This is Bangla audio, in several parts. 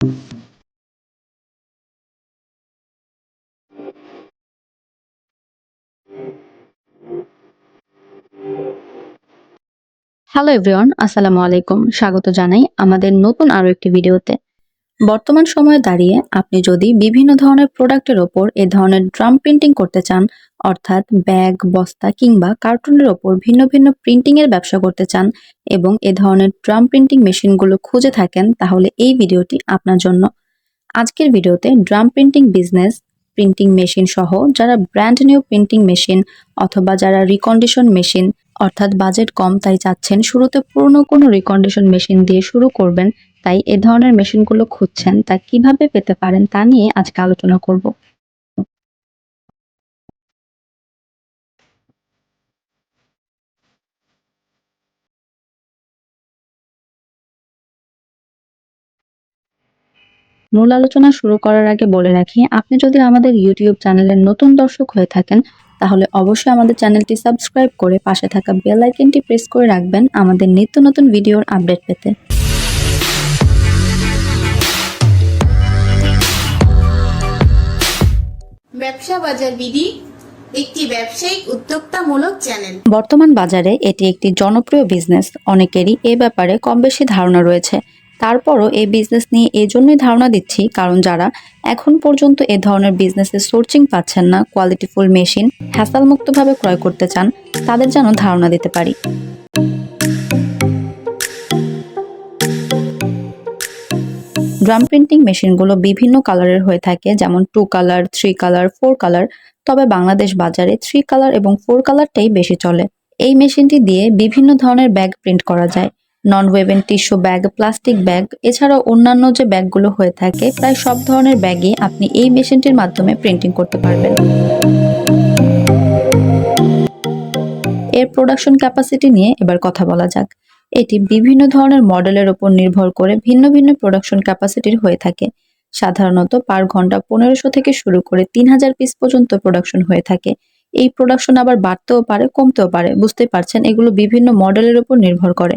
হ্যালো এভরিওয়ান আসসালামু আলাইকুম। স্বাগত জানাই আমাদের নতুন আরও একটি ভিডিওতে। বর্তমান সময়ে দাঁড়িয়ে আপনি যদি বিভিন্ন ধরনের প্রোডাক্টের ওপর এ ধরনের ড্রাম প্রিন্টিং করতে চান অর্থাৎ ব্যাগ, বস্তা কিংবা কার্টুনের ওপর ভিন্ন ভিন্ন প্রিন্টিং এর ব্যবসা করতে চান এবং এ ধরনের ড্রাম প্রিন্টিং মেশিনগুলো খুঁজে থাকেন, তাহলে এই ভিডিওটি আপনার জন্য। আজকের ভিডিওতে drum printing business, printing machine সহ যারা ব্র্যান্ড নিউ প্রিন্টিং মেশিন অথবা যারা রিকন্ডিশন মেশিন, অর্থাৎ বাজেট কম তাই চাচ্ছেন শুরুতে পুরনো কোনো রিকন্ডিশন মেশিন দিয়ে শুরু করবেন, তাই এ ধরনের মেশিনগুলো খুঁজছেন, তা কীভাবে পেতে পারেন তা নিয়ে আজকে আলোচনা করব। মূল আলোচনা শুরু করার আগে বলে রাখি আপনি যদি আমাদের ইউটিউব চ্যানেলের নতুন দর্শক হয়ে থাকেন তাহলে অবশ্যই আমাদের চ্যানেলটি সাবস্ক্রাইব করে পাশে থাকা বেল আইকনটি প্রেস করে রাখবেন আমাদের নিত্য নতুন ভিডিওর আপডেট পেতে। ব্যবসা বাজার বিধি একটি ব্যবসায়িক উদ্যোক্তামূলক চ্যানেল। বর্তমান বাজারে এটি একটি জনপ্রিয় বিজনেস। অনেকেরই এ ব্যাপারে কম বেশি ধারণা রয়েছে। তারপরও এই বিজনেস নিয়ে এই জন্যই ধারণা দিচ্ছি, কারণ যারা এখন পর্যন্ত এ ধরনের বিজনেসের সোর্চিং পাচ্ছেন না কোয়ালিটিফুল মেশিন হ্যাসাল মুক্তভাবে ক্রয় করতে চান, তাদের যেন ধারণা দিতে পারি। ড্রাম প্রিন্টিং মেশিনগুলো বিভিন্ন কালারের হয়ে থাকে, যেমন two colour three colour four colour তবে বাংলাদেশ বাজারে থ্রি কালার এবং ফোর কালারটাই বেশি চলে। এই মেশিনটি দিয়ে বিভিন্ন ধরনের ব্যাগ প্রিন্ট করা যায়। Non woven tissue bag plastic bag এছাড়াও অন্যান্য যে ব্যাগগুলো হয়ে থাকে, প্রায় সব ধরনের ব্যাগই আপনি এই মেশিনটির মাধ্যমে প্রিন্টিং করতে পারবেন। এর প্রোডাকশন ক্যাপাসিটি নিয়ে এবার কথা বলা যাক। এটি বিভিন্ন ধরনের মডেলের উপর নির্ভর করে ভিন্ন ভিন্ন প্রোডাকশন ক্যাপাসিটির হয়ে থাকে। সাধারণত পার ঘণ্টা পনেরোশো থেকে শুরু করে তিন হাজার পিস পর্যন্ত প্রোডাকশন হয়ে থাকে। এই প্রোডাকশন আবার বাড়তেও পারে, কমতেও পারে বুঝতে পারছেন? এগুলো বিভিন্ন মডেলের উপর নির্ভর করে।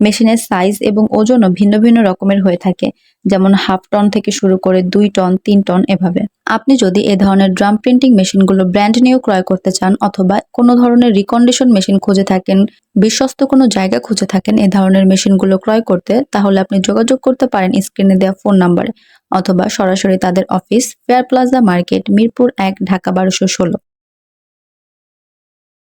মেশিনের সাইজ এবং ওজনও ভিন্ন ভিন্ন রকমের হয়ে থাকে, যেমন হাফ টন থেকে শুরু করে দুই টন, তিন টন এভাবে। আপনি যদি এ ধরনের ড্রাম প্রিন্টিং মেশিনগুলো ব্র্যান্ড নিয়েও ক্রয় করতে চান অথবা কোনো ধরনের রিকন্ডিশন মেশিন খুঁজে থাকেন, বিশ্বস্ত কোনো জায়গা খুঁজে থাকেন এ ধরনের মেশিনগুলো ক্রয় করতে, তাহলে আপনি যোগাযোগ করতে পারেন স্ক্রিনে দেওয়া ফোন নাম্বারে অথবা সরাসরি তাদের office fair plaza market Mirpur এক, ঢাকা বারোশো ষোলো।